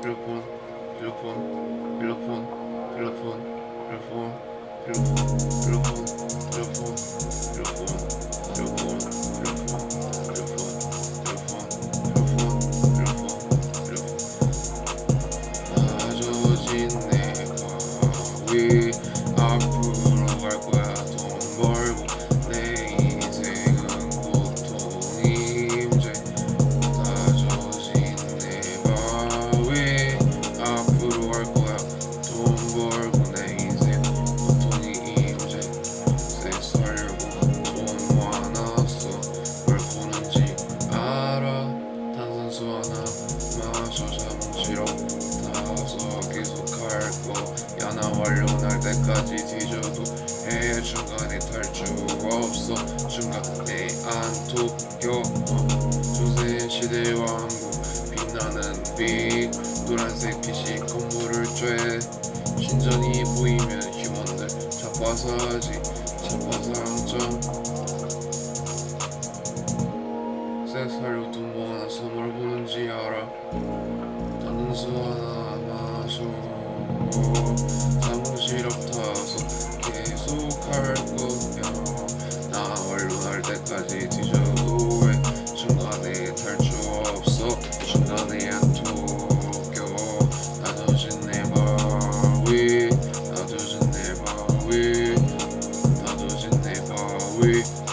필로폰 필로폰 필로폰 필로폰 필로폰 필로폰 필로폰 필로폰 아저진 내 바위 앞으로 갈 거야 돈 벌 갈 거야. 돈 벌고 내 인생 고통이 세 살고 돈 모아놨어. 뭘 보는지 알아. 탄산수 하나 마셔. 잠시로 다서 계속 할 거야. 나 완료 날 때까지 뒤져도 해 중간에 탈출 없어. 중간에 안 토껴 나는 빛 노란색 빛이 건물을 쬐 신전이 보이면 휴먼들 자빠사지 자빠상점 세 살로 돈 모아놔서 뭘 보는지 알아. 단수 하나 마셔 사무실 앞타서 계속 할 거야. 나 완료 날 때까지 탈출 we